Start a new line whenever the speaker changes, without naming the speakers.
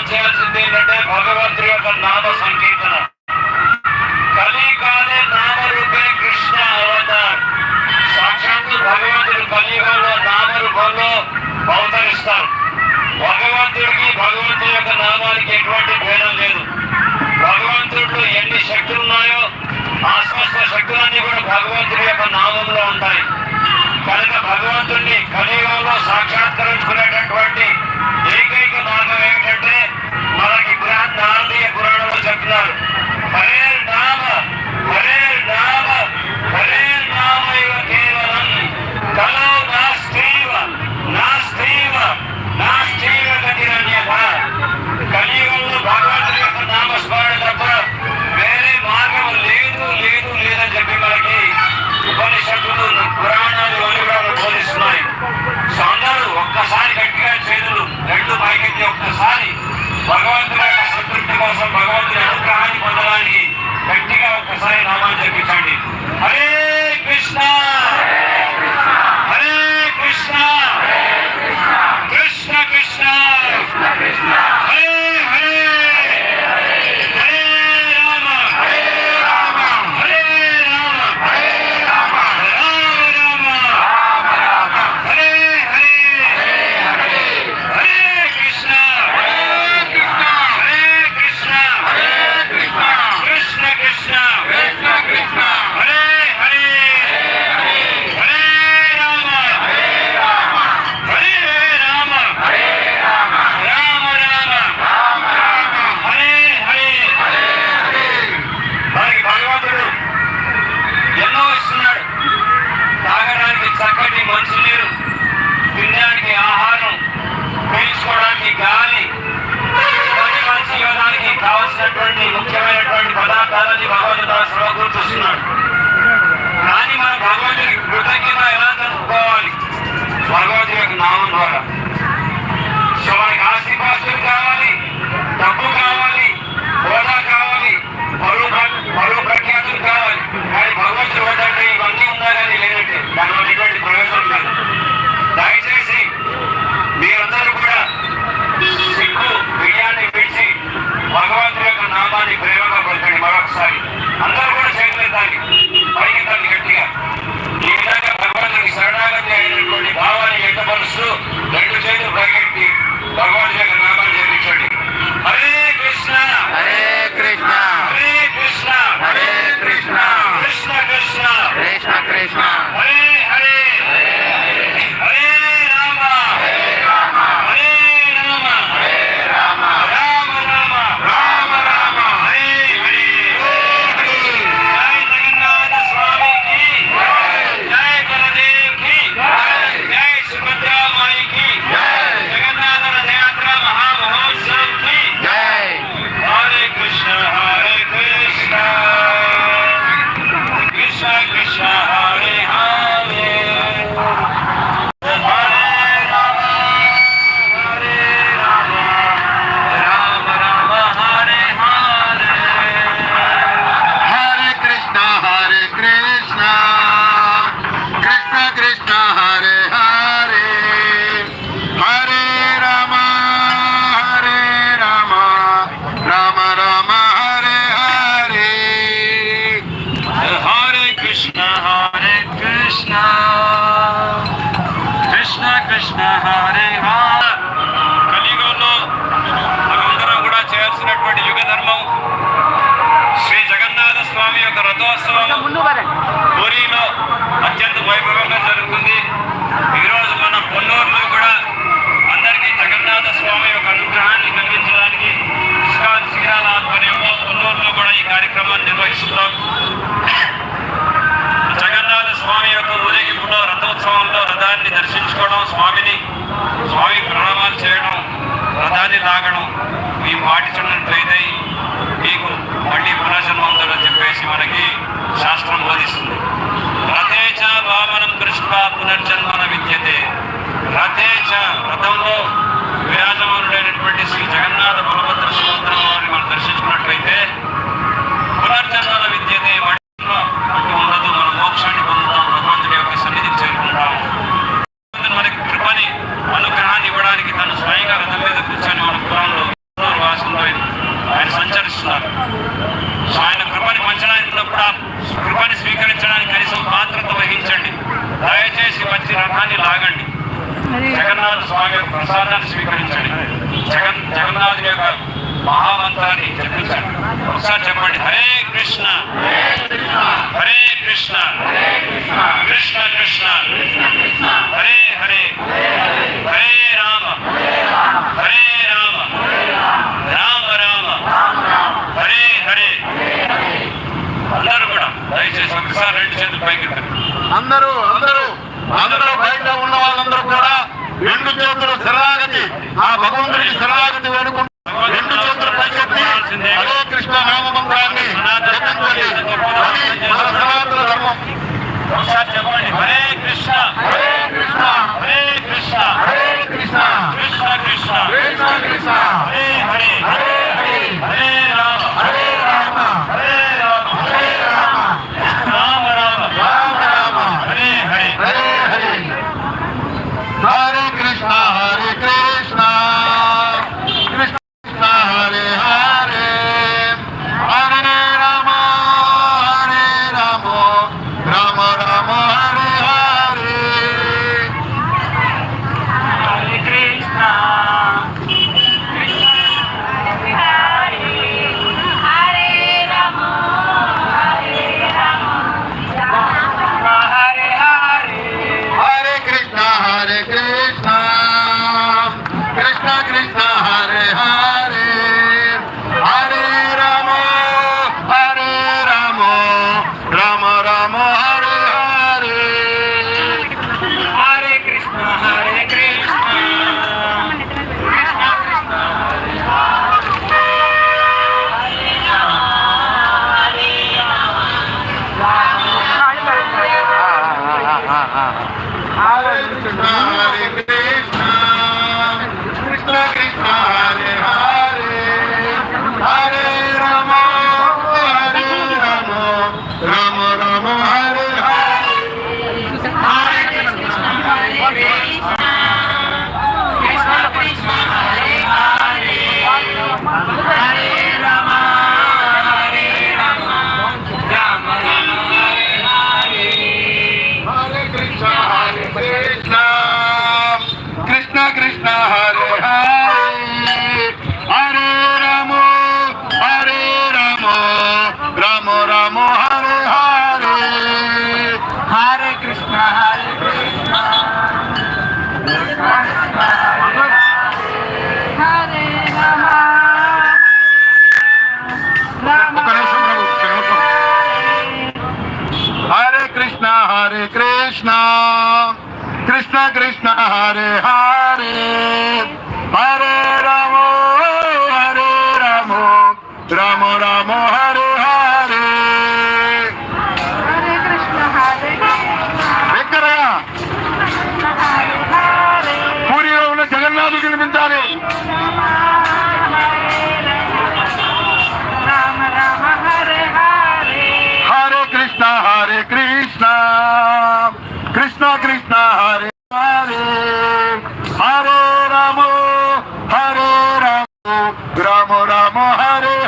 మనం చేయాల్సింది ఏంటంటే భగవంతుడి యొక్క నామ సంకీర్తన. కలికాలే నామరూపే కృష్ణ అవతార్. సాక్షాత్తు భగవంతుడు కలియుగంలో నామరూపంలో అవతరిస్తారు. భగవంతుడికి భగవంతుడి యొక్క నామానికి ఎటువంటి భేదం లేదు. భగవంతుడు ఎన్ని శక్తులు ఉన్నాయో ఆశ్వాస శక్తులన్నీ కూడా భగవంతుడి యొక్క నామంలో ఉంటాయి. కనుక భగవంతుడిని కలియుగంలో సాక్షాత్కరించుకునేటటువంటి ఏకైక మార్గం ఏమిటంటే আপনার വൈകിട്ട് పునః పునర్జన్మన విద్యతే. రథే చ రథంలో విరాజమానుడైనటువంటి శ్రీ జగన్నాథ బలభద్ర స్తోత్రం వారిని మనం దర్శించుకున్నట్లయితే మా యొక్క ప్రసాదాన్ని స్వీకరించండి. జగన్ జగన్నాథుని యొక్క మహామంత్రాన్ని జపించండి ఒకసారి చెప్పండి. హరే కృష్ణ. హరే కృష్ణ. కృష్ణ కృష్ణ. హరే హరే. హరే రామ. హరే రామ. రామ రామ. హరే హరే. అందరూ కూడా దయచేసి ఒకసారి రెండు చేతులు పైకి
అందరూ అందరూ అందరూ బయట ఉన్న వాళ్ళందరూ కూడా రెండు చేతుల శరణాగతి. ఆ భగవంతుడికి శరణాగతి వేడుకుంటూ రెండు చేతులపై Hare Krishna
Krishna
Krishna
Hare
Hare
Hare
i'm more Ramo Hare